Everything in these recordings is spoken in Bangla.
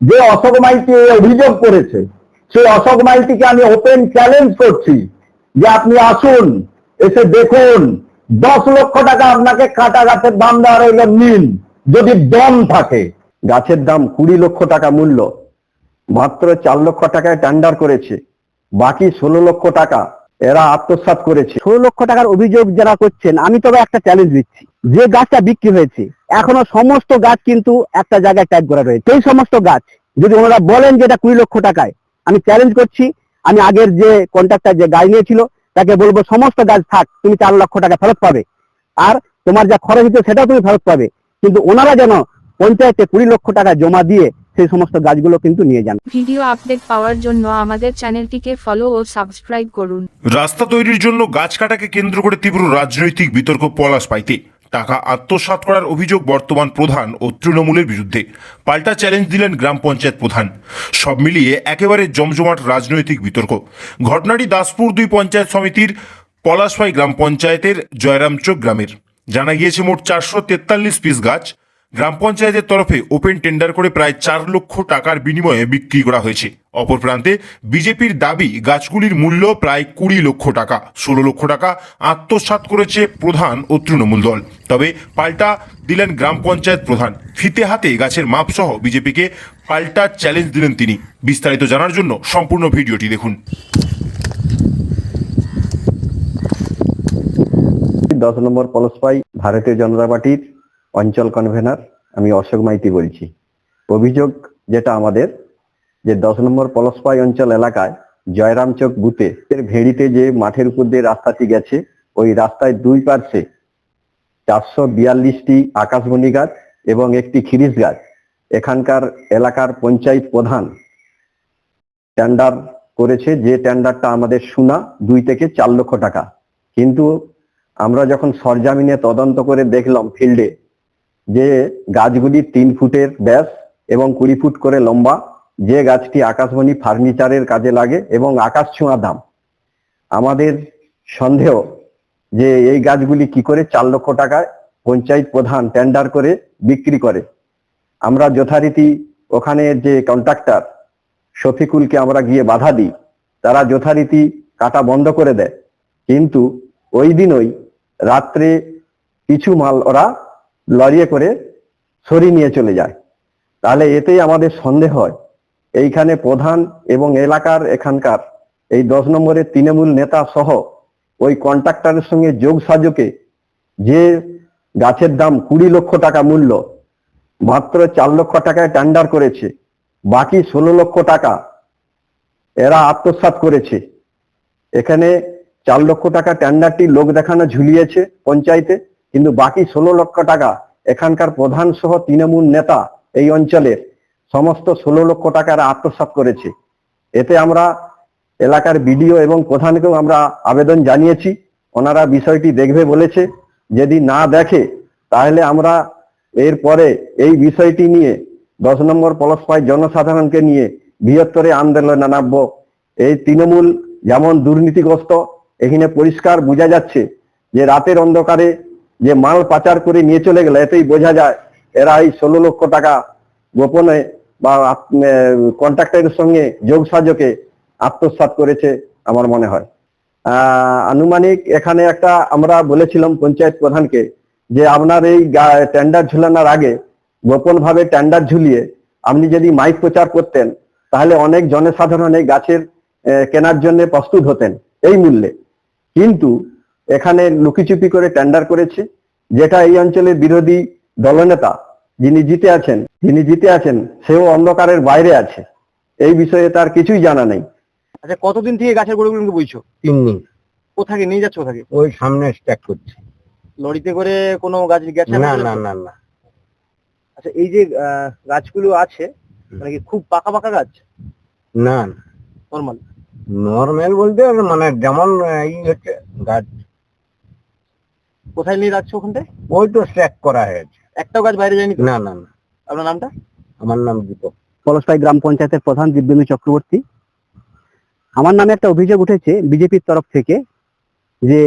যে অশোক মাইতি অভিযোগ করেছে, সেই অশোক মাইতিকে আমি ওপেন চ্যালেঞ্জ করছি যে আপনি আসুন, এসে দেখুন, দশ লক্ষ টাকা আপনাকে কাটা গাছের দাম দেওয়া রইল নিন যদি দম থাকে। গাছের দাম কুড়ি লক্ষ টাকা মূল্য, মাত্র চার লক্ষ টাকায় টেন্ডার করেছে, বাকি ষোলো লক্ষ টাকা এরা আত্মসাৎ করেছে। ষোলো লক্ষ টাকার অভিযোগ যারা করছেন, আমি তবে একটা চ্যালেঞ্জ দিচ্ছি। যে গাছটা বিক্রি হয়েছে এখনও সমস্ত গাছ কিন্তু একটা জায়গায় ট্যাগ করা রয়েছে। সেই সমস্ত গাছ যদি ওনারা বলেন যে এটা কুড়ি লক্ষ টাকায় আমি চ্যালেঞ্জ করছি আমি আগের যে কন্ট্রাক্টর যে গাছ নিয়েছিল তাকে বলব সমস্ত গাছ থাক তুমি চার লক্ষ টাকা ফেরত পাবে। আর তোমার যা খরচ হচ্ছে সেটাও তুমি ফেরত পাবে। কিন্তু ওনারা যেন পঞ্চায়েতে কুড়ি লক্ষ টাকা জমা দিয়ে সেই সমস্ত গাছগুলো কিন্তু নিয়ে যান। ভিডিও আপডেট পাওয়ার জন্য আমাদের চ্যানেলটিকে ফলো ও সাবস্ক্রাইব করুন। রাস্তা তৈরির জন্য গাছ কাটাকে কেন্দ্র করে তীব্র রাজনৈতিক বিতর্ক পলাশ পাইতে। টাকা আত্মসাৎ করার অভিযোগ বর্তমান প্রধান ও তৃণমূলের বিরুদ্ধে। পাল্টা চ্যালেঞ্জ দিলেন গ্রাম পঞ্চায়েত প্রধান। সব মিলিয়ে একেবারে জমজমাট রাজনৈতিক বিতর্ক। ঘটনাটি দাসপুর দুই পঞ্চায়েত সমিতির পলাশভাই গ্রাম পঞ্চায়েতের জয়রামচক গ্রামের। জানা গিয়েছে মোট চারশো তেতাল্লিশ পিস গাছ গ্রাম পঞ্চায়েতের তরফে ওপেন টেন্ডার করে প্রায় চার লক্ষ টাকার বিনিময়ে বিক্রি করা হয়েছে। অপর প্রান্তে বিজেপির দাবি, গাছগুলির মূল্য প্রায় কুড়ি লক্ষ টাকা, ষোলো লক্ষ টাকা আত্মসাৎ করেছে প্রধান ও তৃণমূল দল। তবে পাল্টা দিলেন গ্রাম পঞ্চায়েত প্রধান। ফিতে হাতে গাছের মাপসহ বিজেপিকে পাল্টা চ্যালেঞ্জ দিলেন তিনি। বিস্তারিত জানার জন্য সম্পূর্ণ ভিডিওটি দেখুন। দশ নম্বর পলসপাই ভারতীয় জনতা পার্টির অঞ্চল কনভেনার আমি অশোক মাইতি বলছি। অভিযোগ যেটা আমাদের, যে দশ নম্বর পলসপাই অঞ্চল এলাকায় জয়রামচক বুথে এর ভেড়িতে যে মাঠের উপর দিয়ে রাস্তাটি গেছে, ওই রাস্তায় দুই পার্শ্বে চারশো বিয়াল্লিশটি আকাশমণি গাছ এবং একটি খিরিস গাছ। এখানকার এলাকার পঞ্চায়েত প্রধান টেন্ডার করেছে, যে টেন্ডারটা আমাদের শোনা দুই থেকে চার লক্ষ টাকা। কিন্তু আমরা যখন সরজামিনে তদন্ত করে দেখলাম ফিল্ডে যে গাছগুলি তিন ফুটের ব্যাস এবং কুড়ি ফুট করে লম্বা, যে গাছটি আকাশমণি ফার্নিচারের কাজে লাগে এবং আকাশ ছোঁয়া দাম। আমাদের সন্দেহ যে এই গাছগুলি কি করে চার লক্ষ টাকায় পঞ্চায়েত প্রধান টেন্ডার করে, বিক্রি করে। আমরা যথারীতি ওখানে যে কন্ট্রাক্টর শফিকুলকে আমরা গিয়ে বাধা দিই, তারা যথারীতি কাটা বন্ধ করে দেয়। কিন্তু ওই দিনই রাত্রে কিছু মাল ওরা লরিয়ে করে সরিয়ে নিয়ে চলে যায়। তাহলে এতেই আমাদের সন্দেহ হয়। এইখানে প্রধান এবং এলাকার এখানকার এই দশ নম্বরের তৃণমূল নেতা সহ ওই কন্ট্রাক্টরের সঙ্গে যোগ সাজকে যে গাছের দাম কুড়ি লক্ষ টাকা মূল্য, মাত্র চার লক্ষ টাকায় টেন্ডার করেছে, বাকি ষোলো লক্ষ টাকা এরা আত্মসাৎ করেছে। এখানে চার লক্ষ টাকা টেন্ডারটি লোক দেখানো ঝুলিয়েছে পঞ্চায়েতে। কিন্তু বাকি ষোলো লক্ষ টাকা এখানকার প্রধান সহ তৃণমূল নেতা এই অঞ্চলের সমস্ত ষোলো লক্ষ টাকা এরা আত্মসাৎ করেছে। এতে আমরা এলাকার বিডিও এবং প্রধানকেও আমরা আবেদন জানিয়েছি। ওনারা বিষয়টি দেখবে বলেছে। যদি না দেখে, তাহলে আমরা এরপরে এই বিষয়টি নিয়ে দশ নম্বর পলসপাই জনসাধারণকে নিয়ে বৃহত্তরে আন্দোলনে নামবো। এই তৃণমূল যেমন দুর্নীতিগ্রস্ত, এখানে পরিষ্কার বোঝা যাচ্ছে যে রাতের অন্ধকারে যে মাল পাচার করে নিয়ে চলে গেলে, এতেই বোঝা যায় এরা এই ষোলো লক্ষ টাকা গোপনে বা কন্ট্রাক্টরের সঙ্গে যোগ সাজকে আত্মসাৎ করেছে আমার মনে হয়। আনুমানিক এখানে একটা আমরা বলেছিলাম পঞ্চায়েত প্রধানকে যে আপনার এই টেন্ডার ঝুলানোর আগে গোপন ভাবে টেন্ডার ঝুলিয়ে আপনি যদি মাইক প্রচার করতেন, তাহলে অনেক জনসাধারণ এই গাছের কেনার জন্য প্রস্তুত হতেন। এই মূল্যে। কিন্তু এখানে লুকিচুপি করে টেন্ডার করেছে যেটা এই অঞ্চলের বিরোধী দলনেতা যিনি জিতে আছেন যিনি জিতে আছেন সেও অন্ধকারের বাইরে আছে। এই বিষয়ে তার কিছুই জানা নেই। আচ্ছা কতদিন থেকে গাছের গরুগুলোকে বইছো তিন দিন। কোথাকে নিয়ে যাচ্ছ কোথাকে ওই সামনে স্ট্যাক করছে। লরিতে করে কোনো গাছ গেছে না? না না না আচ্ছা এই যে আহ, গাছগুলো আছে মানে কি খুব পাকা পাকা গাছ? না নর্মাল? নর্মাল বলতে মানে যেমন এই হচ্ছে গাছ কোথায় নিয়ে যাচ্ছ ওখানটায় ওই তো স্ট্যাক করা হয়েছে। একটাও গাছ বাইরে যায়নি তো? না না না। আপনার নামটা? আমার নাম দীপক। পলসপাই গ্রাম পঞ্চায়েতের প্রধান দিব্যেন্দু চক্রবর্তী। আমার নামে একটা অভিযোগ উঠেছে বিজেপির তরফ থেকে যে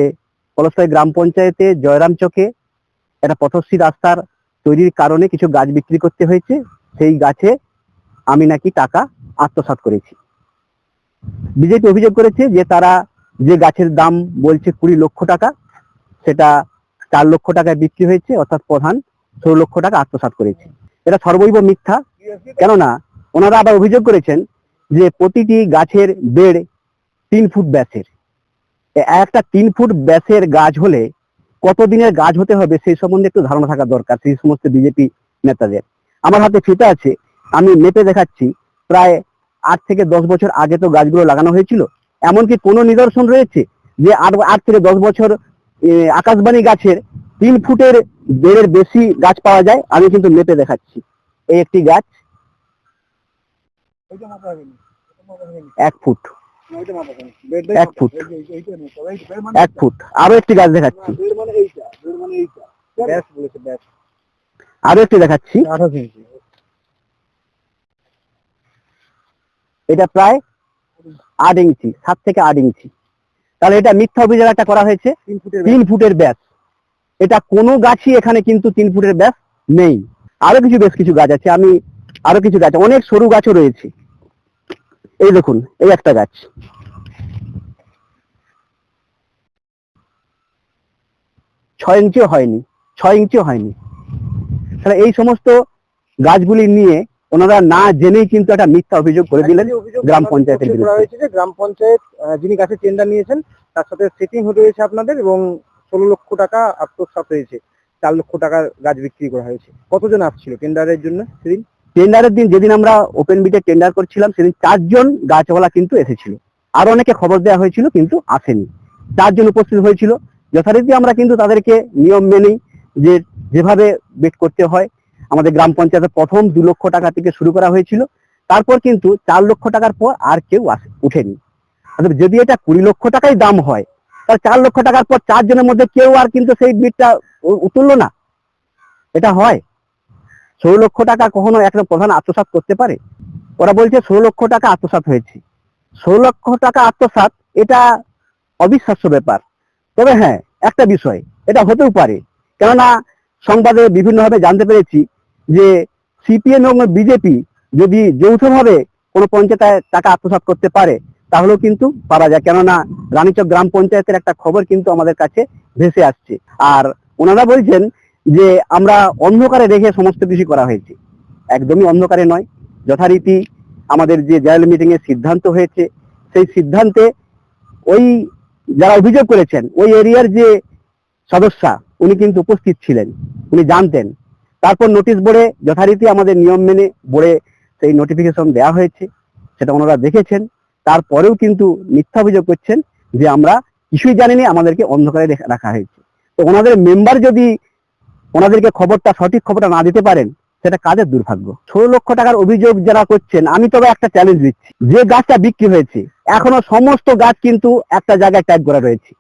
পলসপাই গ্রাম পঞ্চায়েতে জয়রাম চকে একটা পথশ্রী রাস্তার তৈরির কারণে কিছু গাছ বিক্রি করতে হয়েছে। সেই গাছে আমি নাকি টাকা আত্মসাৎ করেছি। বিজেপি অভিযোগ করেছে যে তারা যে গাছের দাম বলছে কুড়ি লক্ষ টাকা সেটা চার লক্ষ টাকায় বিক্রি হয়েছে, অর্থাৎ প্রধান ষোলো লক্ষ টাকা আত্মসাৎ করেছে। এটা সর্বৈব মিথ্যা, কেননা ওনারা আবার অভিযোগ করেছেন যে প্রতিটি গাছের বেড় তিন ফুট ব্যাসের। একটা তিন ফুট ব্যাসের গাছ হলে কতদিনের গাছ হতে হবে সেই সম্বন্ধে একটু ধারণা থাকা দরকার সেই সমস্ত বিজেপি নেতাদের। আমার হাতে ফিতা আছে, আমি মেপে দেখাচ্ছি, প্রায় আট থেকে দশ বছর আগে তো গাছগুলো লাগানো হয়েছিল। এমনকি কোনো নিদর্শন রয়েছে যে আট আট থেকে দশ বছর আকাশবাণী গাছের তিন ফুটের বেড়ের বেশি গাছ পাওয়া যায় আমি কিন্তু মেপে দেখাচ্ছি। এই একটি গাছ এক ফুট। এক ফুট। এক ফুট। আরও একটি গাছ দেখাচ্ছি। আরও একটি দেখাচ্ছি। এটা প্রায় আট ইঞ্চি সাত থেকে আট ইঞ্চি। তাহলে এটা মিথ্যা অভিযোগ একটা করা হয়েছে। তিন ফুটের ব্যাস। এটা কোনো গাছই এখানে কিন্তু তিন ফুটের ব্যাস নেই। আরও কিছু বেশ কিছু গাছ আছে। আমি আরও কিছু গাছ অনেক সরু গাছও রয়েছে। এই দেখুন এই একটা গাছ। ছয় ইঞ্চিও হয়নি ছয় ইঞ্চিও হয়নি। তাহলে এই সমস্ত গাছগুলি নিয়ে ওনারা না জেনেই কিন্তু একটা মিথ্যা অভিযোগ করে দিলেন গ্রাম পঞ্চায়েতের বিরুদ্ধে। হয়েছে গ্রাম পঞ্চায়েত যিনি গাছের টেন্ডার নিয়েছেন তার সাথে সেটিং হতে হয়েছে আপনাদের এবং ষোলো লক্ষ টাকা আত্মসাৎ হয়েছে। চার লক্ষ টাকার গাছ বিক্রি করা হয়েছে। কতজন আসছিল টেন্ডারের জন্য সেদিন? টেন্ডারের দিন যেদিন আমরা ওপেন বিটে টেন্ডার করছিলাম সেদিন চারজন গাছওয়ালা কিন্তু এসেছিল। আর অনেকে খবর দেওয়া হয়েছিল কিন্তু আসেনি। চারজন উপস্থিত হয়েছিল। যথারীতি আমরা কিন্তু তাদেরকে নিয়ম মেনেই যে যেভাবে বেট করতে হয় আমাদের গ্রাম পঞ্চায়েতের প্রথম দু লক্ষ টাকা থেকে শুরু করা হয়েছিল। তারপর কিন্তু চার লক্ষ টাকার পর আর কেউ আসে উঠেনি যদি এটা কুড়ি লক্ষ টাকাই দাম হয়, তাহলে চার লক্ষ টাকার পর চারজনের মধ্যে কেউ আর কিন্তু সেই বিটটা তুললো না। এটা হয়। ষোলো লক্ষ টাকা কখনো একটা প্রধান আত্মসাৎ করতে পারে। ওরা বলছে ষোলো লক্ষ টাকা আত্মসাৎ হয়েছে। ষোলো লক্ষ টাকা আত্মসাৎ, এটা অবিশ্বাস্য ব্যাপার। তবে হ্যাঁ একটা বিষয়, এটা হতেও পারে। কেননা সংবাদে বিভিন্নভাবে জানতে পেরেছি যে সিপিএম এবং বিজেপি যদি যৌথভাবে কোনো পঞ্চায়েতে টাকা আত্মসাৎ করতে পারে, তাহলেও কিন্তু পারা যায়। কেননা রানীচক গ্রাম পঞ্চায়েতের একটা খবর কিন্তু আমাদের কাছে ভেসে আসছে। আর ওনারা বলছেন যে আমরা অন্ধকারে রেখে সমস্ত কিছু করা হয়েছে। একদমই অন্ধকারে নয়। যথারীতি আমাদের যে জেনারেল মিটিং এর সিদ্ধান্ত হয়েছে, সেই সিদ্ধান্তে ওই যারা অভিযোগ করেছেন, ওই এরিয়ার যে সদস্যা, উনি কিন্তু উপস্থিত ছিলেন। উনি জানতেন। তারপর নোটিশ বোর্ডে যথারীতি আমাদের নিয়ম মেনে বোর্ডে সেই নোটিফিকেশন দেওয়া হয়েছে, সেটা ওনারা দেখেছেন। তারপরেও কিন্তু মিথ্যা অভিযোগ করছেন যে আমরা কিছুই জানিনি, আমাদেরকে অন্ধকারে রাখা হয়েছে। তো ওনাদের মেম্বার যদি ওনাদেরকে খবরটা, সঠিক খবরটা না দিতে পারেন, সেটা কাদের দুর্ভাগ্য। ষোলো লক্ষ টাকার অভিযোগ যারা করছেন, আমি তবে একটা চ্যালেঞ্জ দিচ্ছি। যে গাছটা বিক্রি হয়েছে, এখনও সমস্ত গাছ কিন্তু একটা জায়গায় ট্যাগ করা রয়েছে।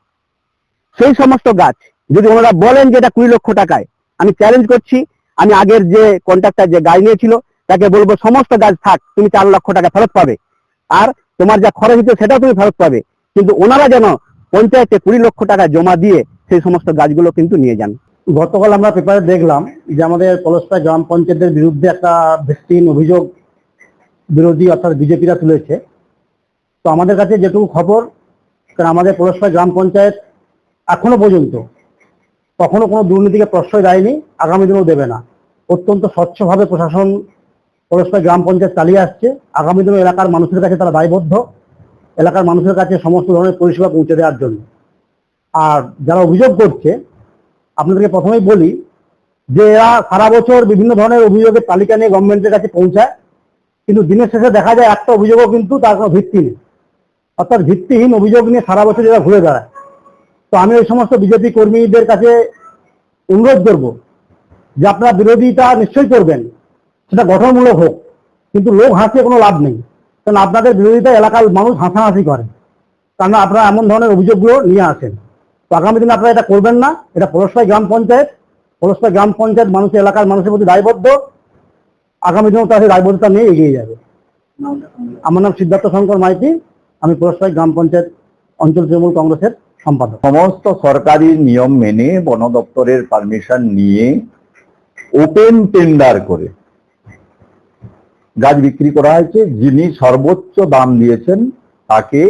সেই সমস্ত গাছ, যদি ওনারা বলেন যে এটা কুড়ি লক্ষ টাকায়, আমি চ্যালেঞ্জ করছি আমি আগের যে কন্ট্রাক্টর যে গাছ নিয়েছিল, তাকে বলব সমস্ত গাছ থাক, তুমি চার লক্ষ টাকা ফেরত পাবে। আর তোমার যা খরচ হচ্ছে সেটাও তুমি ফেরত পাবে। কিন্তু ওনারা যেন পঞ্চায়েতে কুড়ি লক্ষ টাকা জমা দিয়ে সেই সমস্ত গাছগুলো কিন্তু নিয়ে যান। গতকাল আমরা পেপারে দেখলাম যে আমাদের পলসপা গ্রাম পঞ্চায়েতের বিরুদ্ধে একটা ভিত্তিহীন অভিযোগ বিরোধী অর্থাৎ বিজেপিরা তুলেছে। তো আমাদের কাছে যেটুকু খবর, কারণ আমাদের পলসপা গ্রাম পঞ্চায়েত এখনও পর্যন্ত কখনো কোনো দুর্নীতিকে প্রশ্রয় দেয়নি, আগামী দিনেও দেবে না। অত্যন্ত স্বচ্ছভাবে প্রশাসন পলসপা গ্রাম পঞ্চায়েত চালিয়ে আসছে। আগামী দিনে এলাকার মানুষের কাছে তারা দায়বদ্ধ। এলাকার মানুষের কাছে সমস্ত ধরনের পরিষেবা পৌঁছে দেওয়ার জন্য। আর যারা অভিযোগ করছে, আপনাদেরকে প্রথমেই বলি যে এরা সারা বছর বিভিন্ন ধরনের অভিযোগের তালিকা নিয়ে গভর্নমেন্টের কাছে পৌঁছায়। কিন্তু দিনের শেষে দেখা যায়, একটা অভিযোগও কিন্তু তার কোনো ভিত্তি নেই। অর্থাৎ ভিত্তিহীন অভিযোগ নিয়ে সারা বছর এরা ঘুরে বেড়ায়। তো আমি ওই সমস্ত বিজেপি কর্মীদের কাছে অনুরোধ করব যে আপনারা বিরোধিতা নিশ্চয়ই করবেন, সেটা গঠনমূলক হোক, কিন্তু লোক হাসিয়ে কোনো লাভ নেই, কারণ আপনাদের বিরোধিতা এলাকার মানুষ হাসাহাসি করে। কারণ আপনারা এমন ধরনের অভিযোগগুলো নিয়ে আসেন। তো আগামী দিনে আপনারা এটা করবেন না, এটা পলসপাই গ্রাম পঞ্চায়েত। পলসপাই গ্রাম পঞ্চায়েত মানুষের এলাকার মানুষের প্রতি দায়বদ্ধ। আগামী দিনেও সেই দায়বদ্ধতা নিয়ে এগিয়ে যাবে। আমার নাম সিদ্ধার্থ শঙ্কর মাইতি, আমি পলসপাই গ্রাম পঞ্চায়েত অঞ্চল তৃণমূল কংগ্রেসের সম্পাদক। সমস্ত সরকারি নিয়ম মেনে বন দপ্তরের পারমিশন নিয়ে ওপেন টেন্ডার করে গাছ বিক্রি করা হয়েছে। যিনি সর্বোচ্চ দাম দিয়েছেন তাকে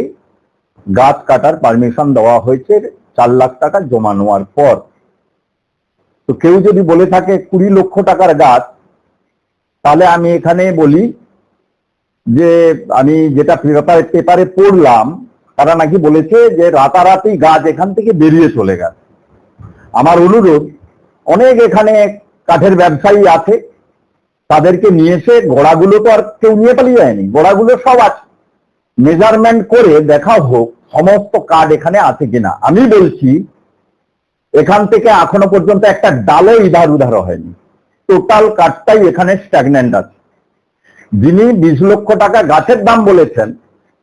গাছ কাটার পারমিশন দেওয়া হয়েছে চার লাখ টাকা জমা নেওয়ার পর। তো কেউ যদি বলে থাকে কুড়ি লক্ষ টাকার গাছ, তাহলে আমি এখানে বলি যে আমি যেটা পেপারে পেপারে পড়লাম তারা নাকি বলেছে যে রাতারাতি গাছ এখান থেকে বেরিয়ে চলে গেছে। আমার অনুরোধ, অনেক এখানে কাঠের ব্যবসায়ী আছে, তাদেরকে নিয়ে এসে গোড়াগুলো তো আর কেউ নিয়ে পালিয়ে যায়নি, গোড়াগুলো সব আছে। মেজারমেন্ট করে দেখা হোক সমস্ত কাঠ এখানে আছে কিনা। আমি বলছি, এখান থেকে এখনও পর্যন্ত একটা ডালও ইধার উধার হয়নি। টোটাল কাঠটাই এখানে স্ট্যাগনেন্ট আছে। যিনি বিশ লক্ষ টাকা গাছের দাম বলেছেন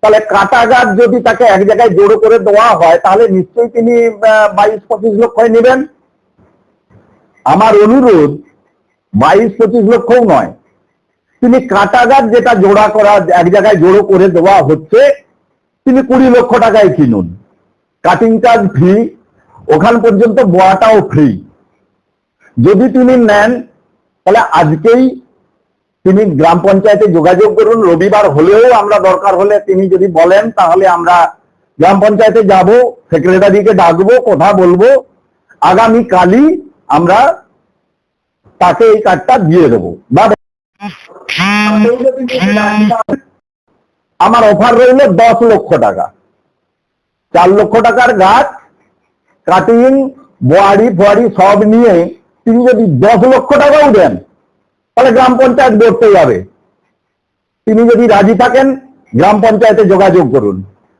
তাহলে কাটা গাছ যদি তাকে এক জায়গায় জোড়ো করে দেওয়া হয়, তাহলে নিশ্চয়ই তিনি বাইশ পঁচিশ লক্ষ নেবেন। আমার অনুরোধ, বাইশ পঁচিশ লক্ষও নয়। তিনি কাটা গাছ যেটা জোড়া করা, এক জায়গায় জোড়ো করে দেওয়া হচ্ছে, তিনি কুড়ি লক্ষ টাকায় কিনুন। কাটিং চার্জ ফ্রি, ওখান পর্যন্ত বোয়াটাও ফ্রি। যদি তিনি নেন, তাহলে আজকেই তিনি গ্রাম পঞ্চায়েতে যোগাযোগ করুন, রবিবার হলেও আমরা দরকার হলে তিনি যদি বলেন, তাহলে আমরা গ্রাম পঞ্চায়েতে যাব, সেক্রেটারিকে ডাকবো, কথা বলব। আগামী কালই আমরা তাকে এই কার্ডটা দিয়ে দেবো। বা আমার অফার রইল দশ লক্ষ টাকা। চার লক্ষ টাকার গাছ, কাটিং, বোয়ারি, ফোয়ারি সব নিয়ে তিনি যদি দশ লক্ষ টাকাও দেন তাহলে গ্রাম পঞ্চায়েত করতে যাবে। তিনি যদি রাজি থাকেন, গ্রাম পঞ্চায়েতে যোগাযোগ করুন।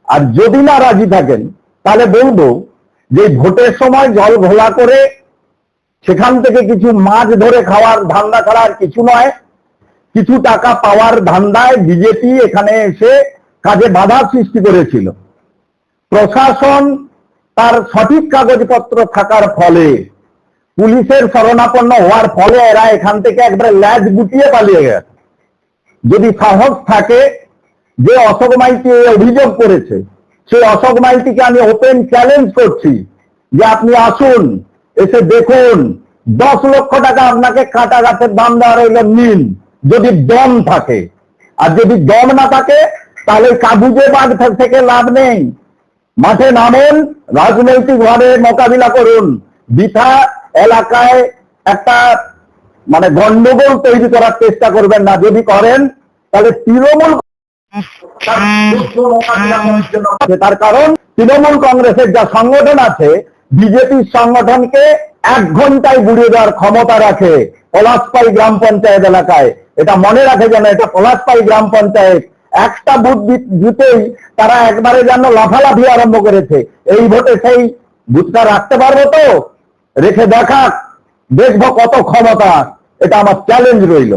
আর যদি না রাজি থাকেন, তাহলে বলব যে ভোটের সময় জল ঘোলা করে সেখান থেকে কিছু মাছ ধরে খাওয়ার ধান্দা আর কিছু নয়। কিছু টাকা পাওয়ার ধান্দায় বিজেপি এখানে এসে কাজে বাধা সৃষ্টি করেছিল। প্রশাসন তার সঠিক কাগজপত্র থাকার ফলে পুলিশের শরণাপন্ন হওয়ার ফলে এরা এখান থেকে একবারে ল্যাজ গুটিয়ে পালিয়ে গেছে। যদি সাহস থাকে যে অশোক মাইতি এই অভিযোগ করেছে, সেই অশোক মাইতিকে আমি ওপেন চ্যালেঞ্জ করছি যে আপনি আসুন, এসে দেখুন, দশ লক্ষ টাকা আপনাকে কাটা গাছের দাম দেওয়া রইল নিন, যদি দম থাকে। আর যদি দম না থাকে, তাহলে কাবুজে বাঘ থেকে লাভ নেই। মাঠে নামেন রাজনৈতিক ভাবে মোকাবিলা করুন। বৃথা এলাকায় একটা মানে গন্ডগোল তৈরি করার চেষ্টা করবেন না। যদি করেন, তাহলে তৃণমূল তার কারণ, তৃণমূল কংগ্রেসের যা সংগঠন আছে বিজেপির সংগঠনকে এক ঘন্টায় গুড়িয়ে দেওয়ার ক্ষমতা রাখে পলাশপাই গ্রাম পঞ্চায়েত এলাকায়। এটা মনে রাখে যেন এটা পলাশপাই গ্রাম পঞ্চায়েত। একটা বুথ দিতেই তারা একবারে যেন লাফালাফি আরম্ভ করেছে। এই ভোটে সেই বুথটা রাখতে পারব তো? রেখে দেখা দেখব কত ক্ষমতা। এটা আমার চ্যালেঞ্জ রইল।